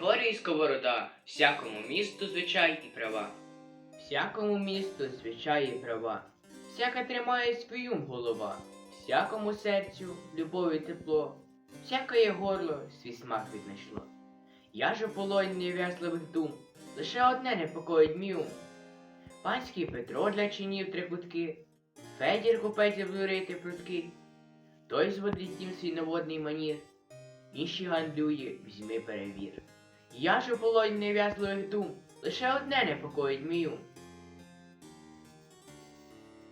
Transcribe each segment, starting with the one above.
Григорій Сковорода, всякому місту звичай і права. Всякому місту звичай і права, всяка тримає свою голова, всякому серцю любові тепло, всякає горло свій смак віднайшло. Я ж у полоні нев'язливих дум, лише одне непокоїть мій ум. Панський Петро для чинів три кутки, Федір купець обдурити прутки, той зводить тім свій наводний манір, інші гандлює, візьми перевір. Я ж у полоні нев'язливих дум, лише одне непокоїть мій ум.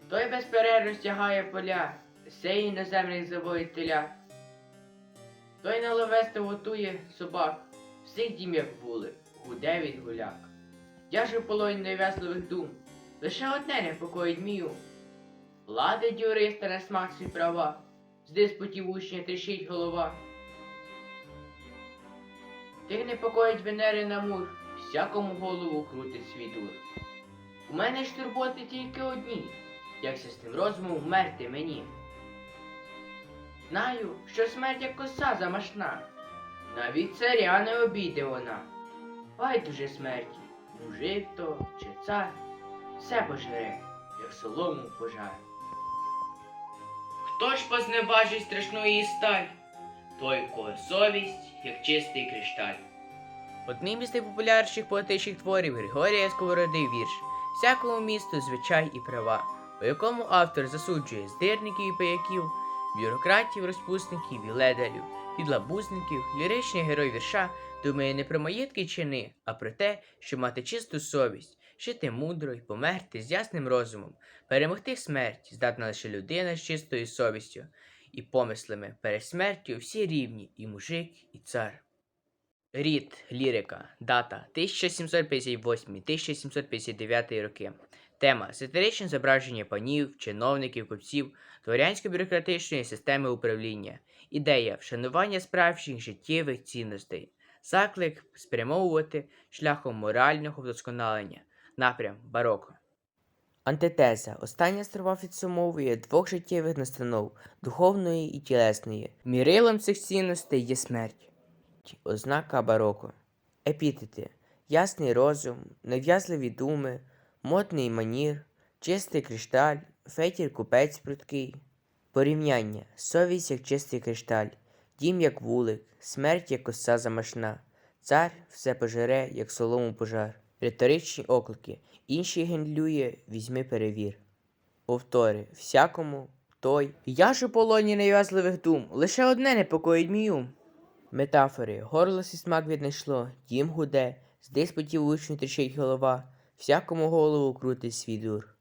Той без перерв розтягає поля, сеє на землях теля. Той на ловесте готує собак, всіх дім як були, гуде від гуляк. Я ж у полоні нев'язливих дум, лише одне непокоїть мій ум. Ладить юриста на смак свій права, з диспутів учня тріщить голова. Тих непокоїть Венери на мур, всякому голову крутить свій дур. У мене ж турботи тільки одні, якся з тим розумом вмерти мені. Знаю, що смерть як коса замашна, навіть царя не обійде вона. Байдуже смерті, мужик то чи цар, все пожере, як солому пожар. Хто ж позневажить страшну її сталь? Той, в кого совість, як чистий кришталь. Одним із найпопулярніших поетичних творів Григорія Сковороди вірш Всякому місту звичай і права, у якому автор засуджує здирників і пияків, бюрократів, розпусників і ледарів, підлабузників, ліричний герой вірша думає не про маєтки чини, а про те, щоб мати чисту совість, жити мудро й померти з ясним розумом, перемогти смерть здатна лише людина з чистою совістю, і помислами перед смертю всі рівні, і мужик, і цар. Рід, лірика, дата 1758-1759 роки. Тема сатиричне зображення панів, чиновників, купців, дворянсько-бюрократичної системи управління. Ідея вшанування справжніх життєвих цінностей. Заклик спрямовувати шляхом морального вдосконалення. Напрям бароко. Антитеза. Остання строва підсумовує двох життєвих настанов духовної і тілесної. Мірилом цих цінностей є смерть. Ознака бароко. Епітети. Ясний розум, нав'язливі думи, модний манір, чистий кришталь, фетір купець прудкий. Порівняння. Совість як чистий кришталь, дім як вулик, смерть як коса замашна, цар все пожере, як солому пожар. Риторичні оклики. інші гендлює, візьми перевір. Повтори. Всякому той. Я ж у полоні нав'язливих дум, лише одне непокоїть мій ум. Метафори. Горло смак віднайшло, дім гуде, з диспутів учню тричить голова, всякому голову крутить свій дур.